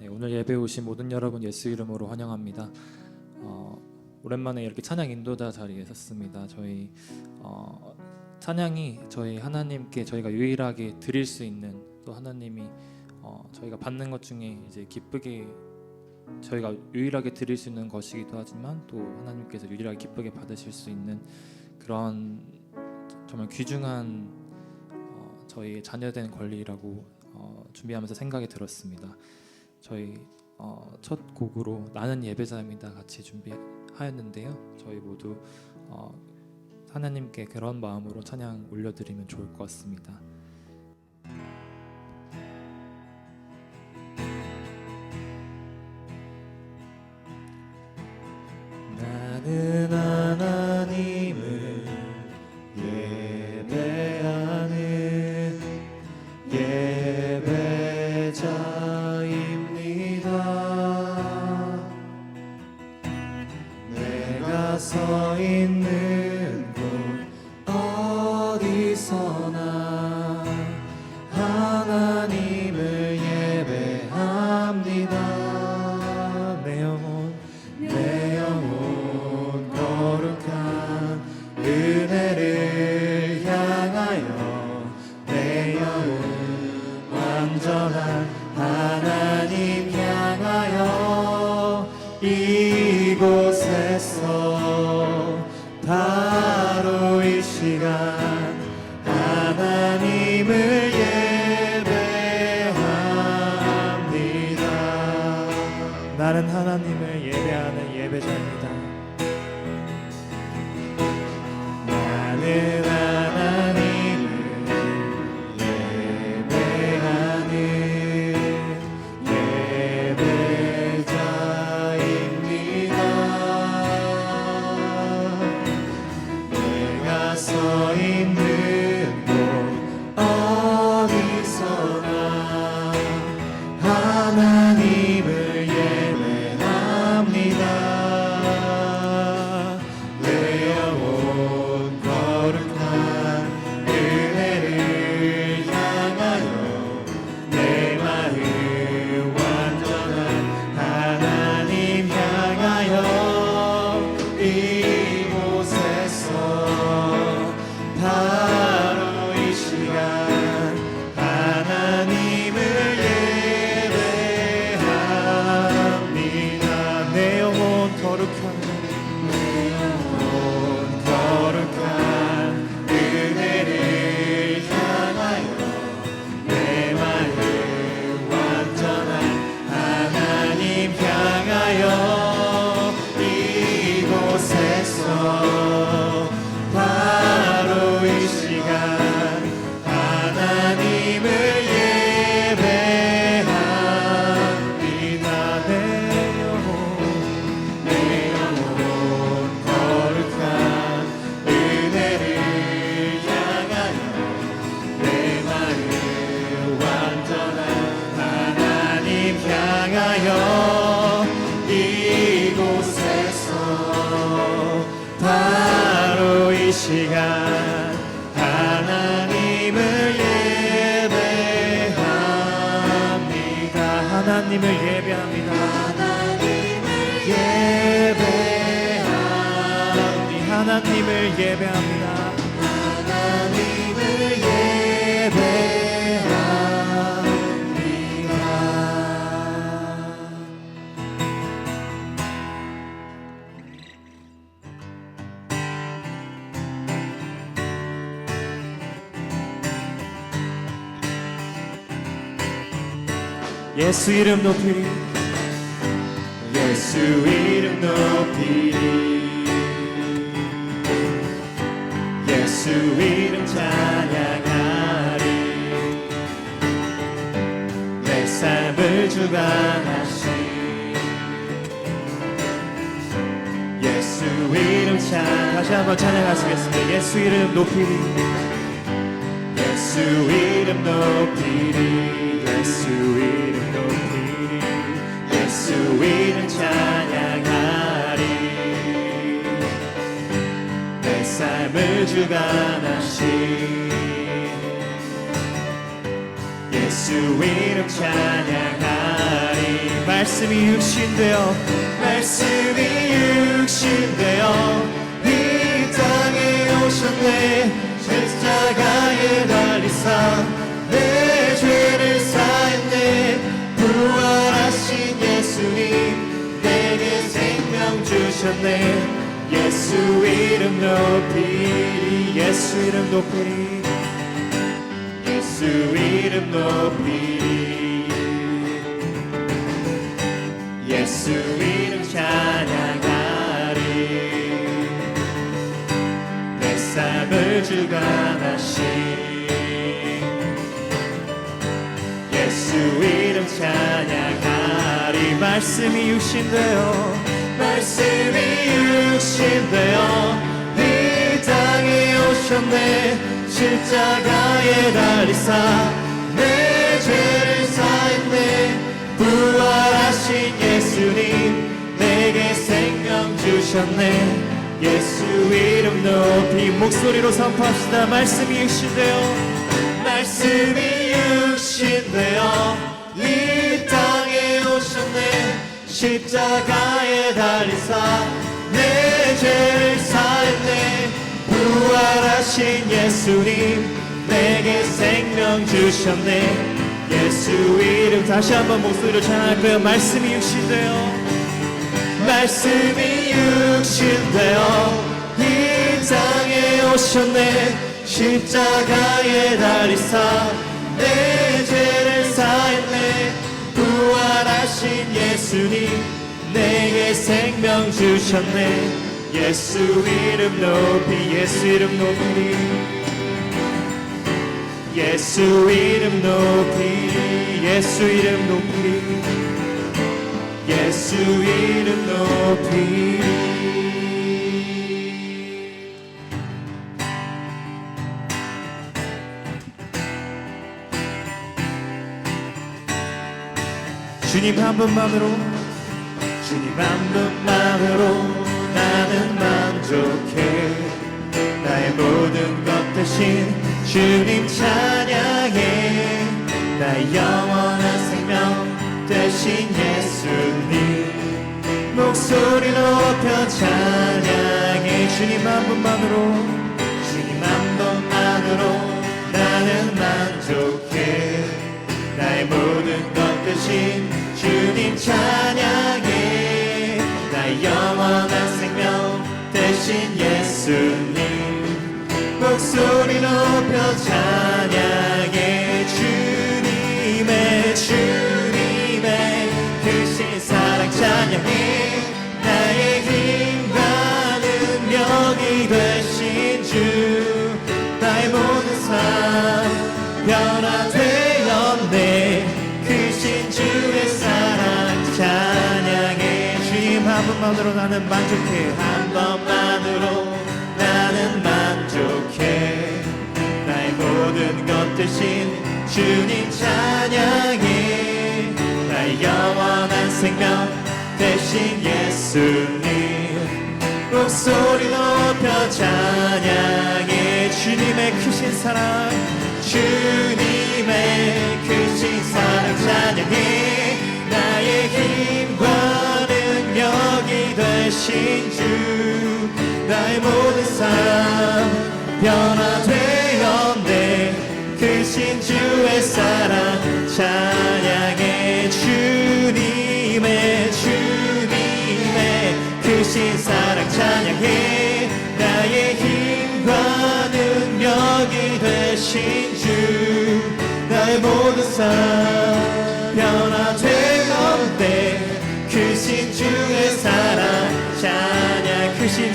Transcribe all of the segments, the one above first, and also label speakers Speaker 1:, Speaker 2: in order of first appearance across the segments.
Speaker 1: 네, 오늘 예배 오신 모든 여러분 예수 이름으로 환영합니다. 어, 오랜만에 이렇게 찬양 인도자 자리에 섰습니다. 저희 어, 찬양이 저희 하나님께 저희가 유일하게 드릴 수 있는 또 하나님이 어, 저희가 받는 것 중에 이제 기쁘게 저희가 유일하게 드릴 수 있는 것이기도 하지만 또 하나님께서 유일하게 기쁘게 받으실 수 있는 그런 정말 귀중한 어, 저희 자녀된 권리라고 어, 준비하면서 생각이 들었습니다. 저희 어, 첫 곡으로 나는 예배자입니다 같이 준비하였는데요. 저희 모두 어, 하나님께 그런 마음으로 찬양 올려드리면 좋을 것 같습니다. 예 이 예배합니다. 하나님을 예배합니다. 예배합니다 하나님을 예배합니다 예수 이름 높이리 예수 이름 높이리 예수 이름 찬양하리. 내 삶을 주관하신 예수 이름 찬 다시 한번 찬양하시겠습니다. 예수 이름 높이리 예수 이름 높이리 예수 이름 예수 이름 찬양하리. 말씀이 육신되어 말씀이 육신되어 이 땅에 오셨네. 십자가에 달리사 주셨네. 예수 이름 높이리 예수 이름 높이리 예수 이름 높이리 예수 이름 찬양하리. 내 삶을 주관하신 예수 이름 찬양하리. 말씀이 육신되어 말씀이 육신되어 이 땅에 오셨네. 십자가에 달리사 내 죄를 사했네. 부활하신 예수님 내게 생명 주셨네. 예수 이름 높이 목소리로 선포합시다. 말씀이 육신되어 말씀이 육신되어 십자가에 달리사 내 죄를 사했네 부활하신 예수님 내게 생명 주셨네. 예수 이름 다시 한번 목소리로 찬양할 거예요? 말씀이 육신되어 말씀이 육신되어 이 땅에 오셨네. 십자가에 달리사 내 죄를 사했네 부활하신 예수님 내게 생명 주셨네. 예수 이름 높이 예수 이름 높이. 예수 이름 높이 예수 이름 높이. 예수 이름 높이 주님 한 분만으로. 주님 한 분만으로 나는 만족해 나의 모든 것 대신 주님 찬양해. 나의 영원한 생명 대신 예수님. 목소리 높여 찬양해. 주님 한 분만으로. 주님 한 분만으로 나는 만족해 나의 모든 것 대신 주님 찬양해. 나의 영원한 생명 대신 예수님. 목소리 높여 찬양해. 주님의 주님의 크신 사랑 찬양해 번만으로 나는 만족해. 한 번만으로 나는 만족해. 나의 모든 것 대신 주님 찬양해. 나의 영원한 생명 대신 예수님. 목소리 높여 찬양해. 주님의 크신 사랑 주 나의 모든 삶 변화되었네. 크신 주의 사랑 찬양해 주님의 주님의 크신 사랑 찬양해. 나의 힘과 능력이 되신 주 나의 모든 삶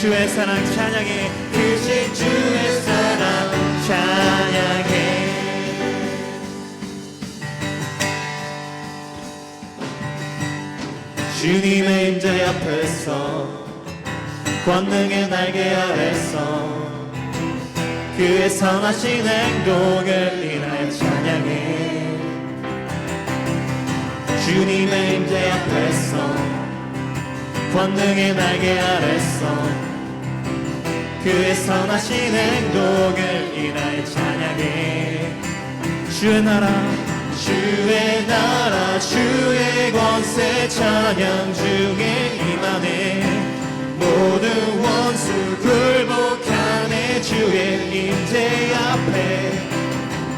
Speaker 1: 주의 사랑 찬양해. 크신 주의 사랑 찬양해. 주님의 임재 앞에서 권능의 날개 아래서 그의 선하신 행동을 인하여 찬양해. 주님의 임재 앞에서 권능의 날개 아래서 그의 선하신 행동을 인하여 찬양해 주의 나라 주의 나라 주의 권세 찬양 중에 임하네. 모든 원수 굴복하네 주의 임재 앞에.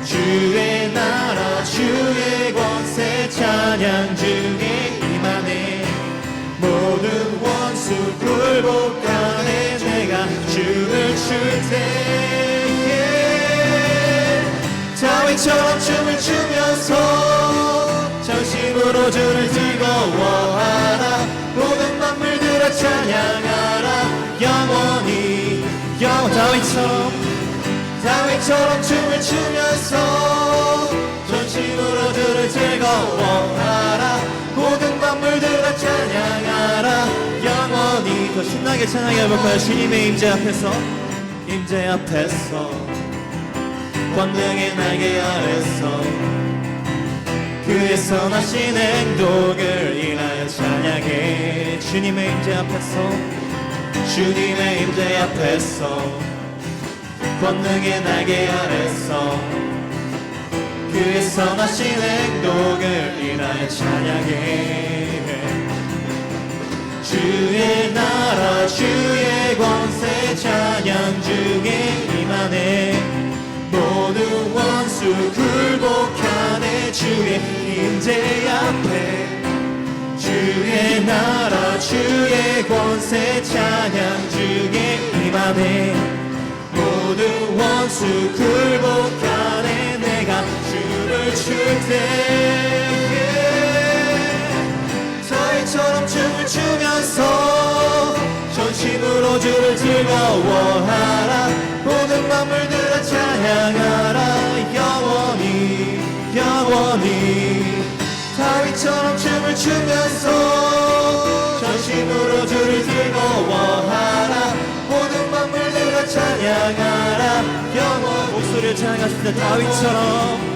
Speaker 1: 주의 나라 주의 권세 찬양 중에 임하네. 모든 원수 내가 춤을 출 때에 다윗처럼 춤을 추면서 전심으로 주를 즐거워하라 모든 만물들아 찬양하라. 영원히 영 다윗처럼 다윗처럼 춤을 추면서 전심으로 주를 즐거워하라 모든 만물들아 찬양하라. 영원히 더 신나게 찬양해볼까요? 주님의 임재 앞에서 임재 앞에서 권능의 날개 아래서 그의 선하신 행동을 인하여 찬양해. 주님의 임재 앞에서 주님의 임재 앞에서 권능의 날개 아래서 그의 선하신 행동을 인하여 찬양해 주의 나라 주의 권세 찬양 중에 임하네. 모든 원수 굴복하네. 주의 임재 앞에. 주의 나라 주의 권세 찬양 중에 임하네. 모든 원수 굴복하네. 내가 주를 출 때에. 다윗처럼 춤 즐거워하라. 모든 만물들아 찬양하라. 영원히 영원히. 다윗처럼 춤을 추면서 전심으로 주를 즐거워하라. 모든 만물들아 찬양하라. 영원 목소리를 찬양하십니다 다윗처럼.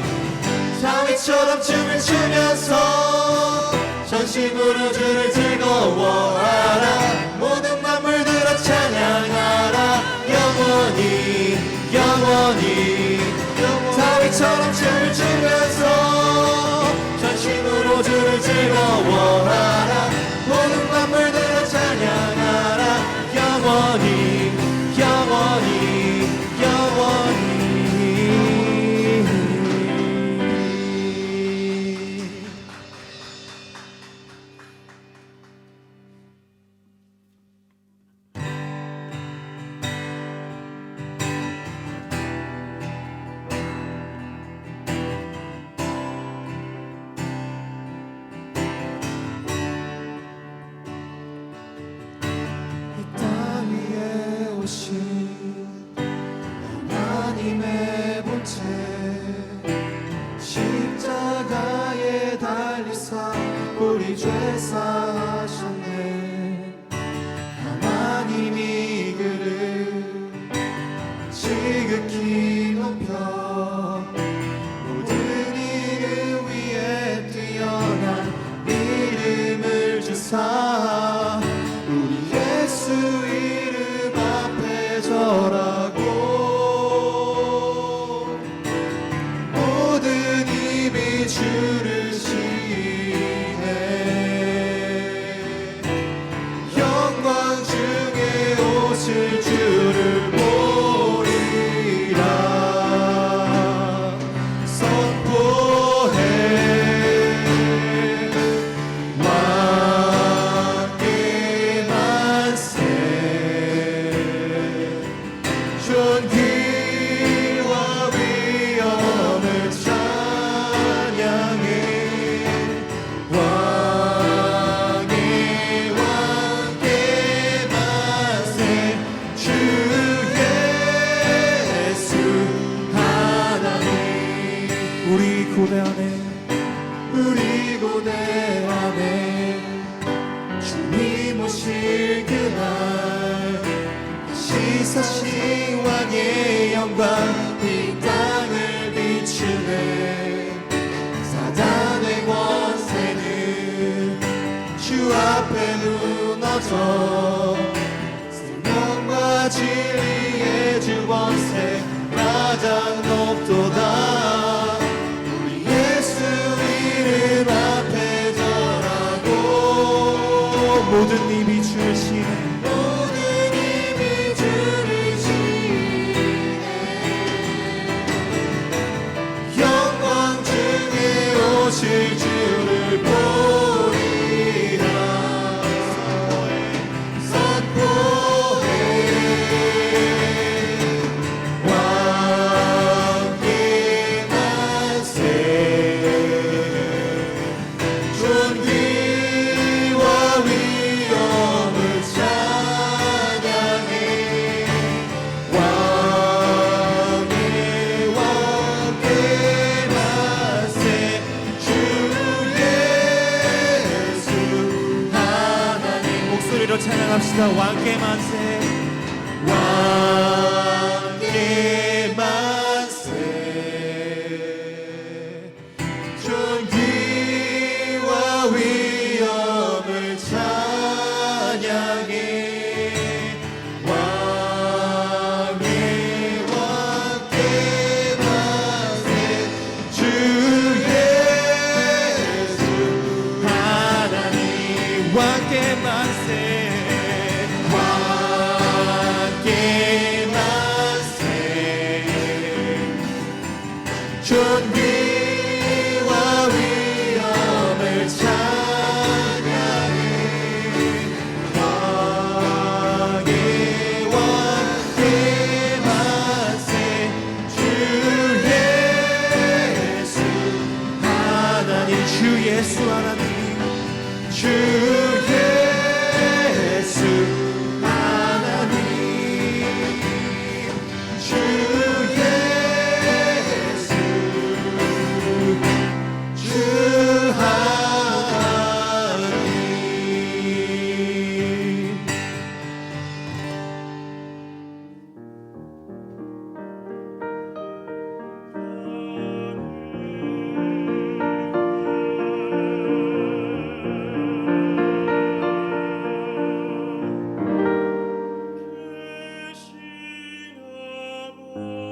Speaker 1: 다윗처럼 춤을 추면서 전심으로 주를 즐거워하라. 모든 영원히 다윗처럼 춤을 추면서 전심으로 주를 즐거워하라 가 주 시험